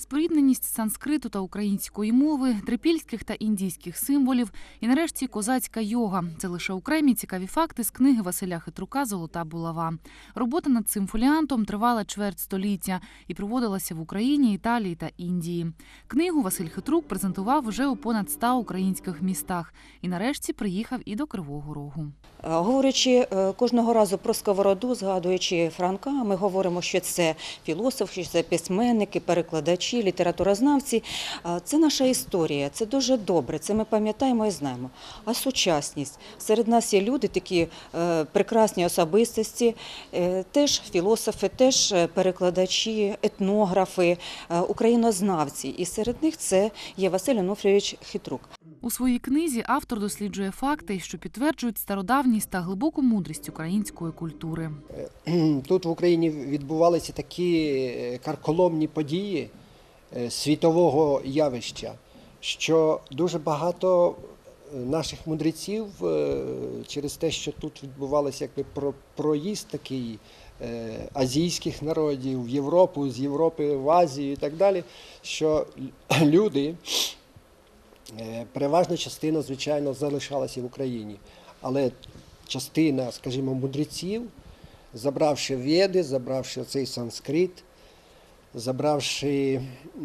Спорідненість санскриту та української мови, трипільських та індійських символів і нарешті козацька йога. Це лише окремі цікаві факти з книги Василя Хитрука Золота булава. Робота над цим фоліантом тривала чверть століття і проводилася в Україні, Італії та Індії. Книгу Василь Хитрук презентував вже у понад 100 українських містах і нарешті приїхав і до Кривого Рогу. Е, Говорячи е, кожного разу про сковороду, згадуючи Франка, ми говоримо, що це філософ, що це письменники, перекладачі, літературознавці. Е, Це наша історія, це дуже добре. Це ми пам'ятаємо і знаємо. А сучасність серед нас є люди, такі е, прекрасні особистості, е, теж філософи, теж е, перекладачі, етнографи, українознавці. І серед них це є Василь Онуфрійович Хитрук. У своїй книзі автор досліджує факти, що підтверджують стародавність та глибоку мудрість української культури. Тут в Україні відбувалися такі карколомні події світового явища, що дуже багато е, наших мудреців е, через те, що тут відбувалося якби про- проїзд такий е, азійських народів в Європу, з Європи в Азію і так далі, що люди, е, переважна частина, звичайно, залишалася в Україні. Але частина, скажімо, мудреців, забравши веди, забравши цей санскрит, забравши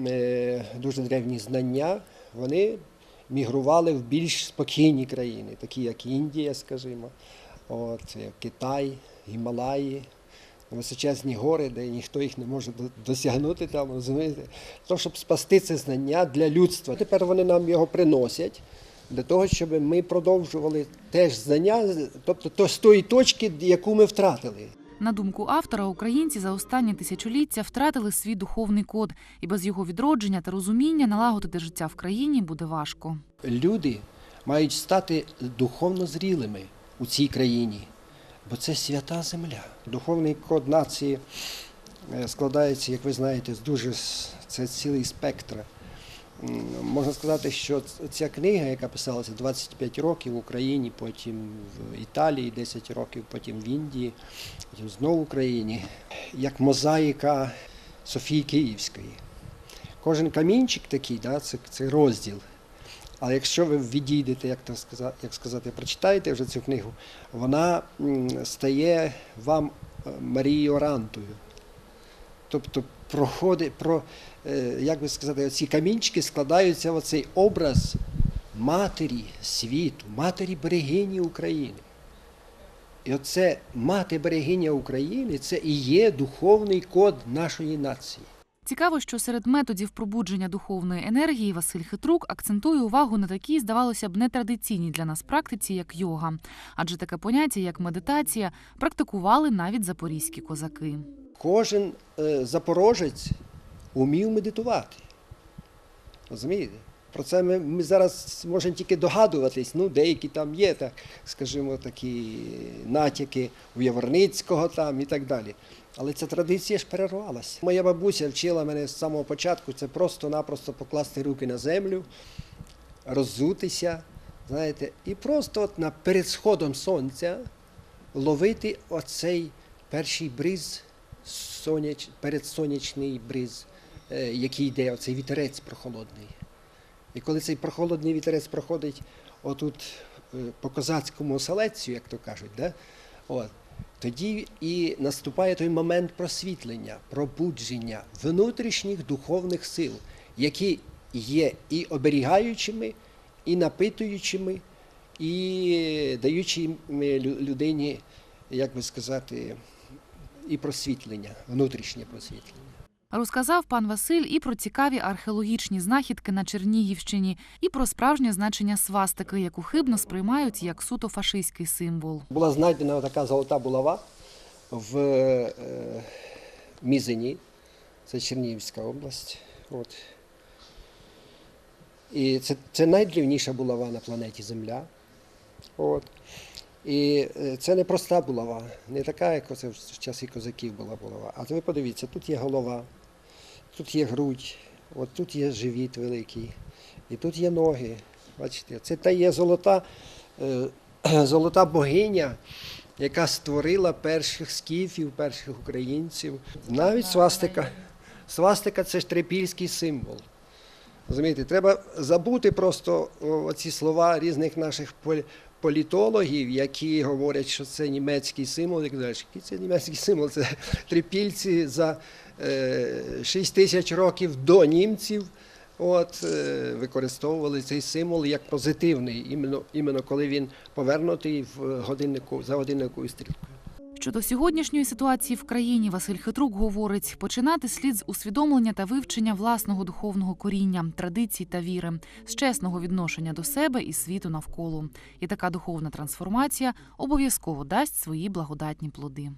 е, дуже древні знання, вони мігрували в більш спокійні країни, такі як Індія, скажімо, от, е, Китай, Гімалаї, височезні гори, де ніхто їх не може досягнути там, розумієте, то, щоб спасти це знання для людства. Тепер вони нам його приносять для того, щоб ми продовжували теж знання, тобто то з тої точки, яку ми втратили. На думку автора, українці за останні тисячоліття втратили свій духовний код, і без його відродження та розуміння налагодити життя в країні буде важко. Люди мають стати духовно зрілими у цій країні, бо це свята земля. Духовний код нації е, складається, як ви знаєте, з дуже це цілий спектр. Можна сказати, що ця книга, яка писалася 25 років в Україні, потім в Італії 10 років, потім в Індії, потім знову в Україні, як мозаїка Софії Київської. Кожен камінчик такий, да, це, це розділ. Але якщо ви відійдете, як то сказати, як сказати, прочитаєте вже цю книгу, вона стає вам е, Марією Орантою. Тобто проходить, про, е, як би сказати, ці камінчики складаються в оцей образ матері світу, матері берегині України. І оце мати берегиня України це і є духовний код нашої нації. Цікаво, що серед методів пробудження духовної енергії Василь Хитрук акцентує увагу на такій, здавалося б, нетрадиційній для нас практиці, як йога. Адже таке поняття, як медитація, практикували навіть запорізькі козаки. Кожен е, запорожець умів медитувати. Розумієте? Про це ми, ми зараз можемо тільки догадуватись. Ну, деякі там є, так, скажімо, такі натяки у Яворницького там і так далі. Але ця традиція ж перервалася. Моя бабуся вчила мене з самого початку це просто-напросто покласти руки на землю, роззутися, знаєте, і просто от на, перед сходом сонця ловити оцей перший бриз, соняч, передсонячний бриз, е, який йде, оцей вітерець прохолодний. І коли цей прохолодний вітерець проходить отут е, по козацькому оселедцю, як то кажуть, да? От, тоді і наступає той момент просвітлення, пробудження внутрішніх духовних сил, які є і оберігаючими, і напитуючими, і даючи лю- людині, як би сказати, і просвітлення, внутрішнє просвітлення. Розказав пан Василь і про цікаві археологічні знахідки на Чернігівщині, і про справжнє значення свастики, яку хибно сприймають як суто фашистський символ. Була знайдена така золота булава в е, Мізині, це Чернігівська область. От. І це, це найдрівніша булава на планеті Земля. От. І е, це не проста булава, не така, як оце в часи козаків була булава. А ви подивіться, тут є голова, тут є грудь, от тут є живіт великий, і тут є ноги. Бачите, це та є золота, е, золота богиня, яка створила перших скіфів, перших українців. Навіть свастика, Свастика це ж трипільський символ. Розумієте, треба забути просто ці слова різних наших політологів, які говорять, що це німецький символ. Як далі, який це німецький символ? Це трипільці за е, 6 тисяч років до німців. От, е, використовували цей символ як позитивний, іменно, іменно коли він повернутий в годиннику за годинниковою стрілкою. Щодо сьогоднішньої ситуації в країні, Василь Хитрук говорить: починати слід з усвідомлення та вивчення власного духовного коріння, традицій та віри, з чесного відношення до себе і світу навколо. І така духовна трансформація обов'язково дасть свої благодатні плоди.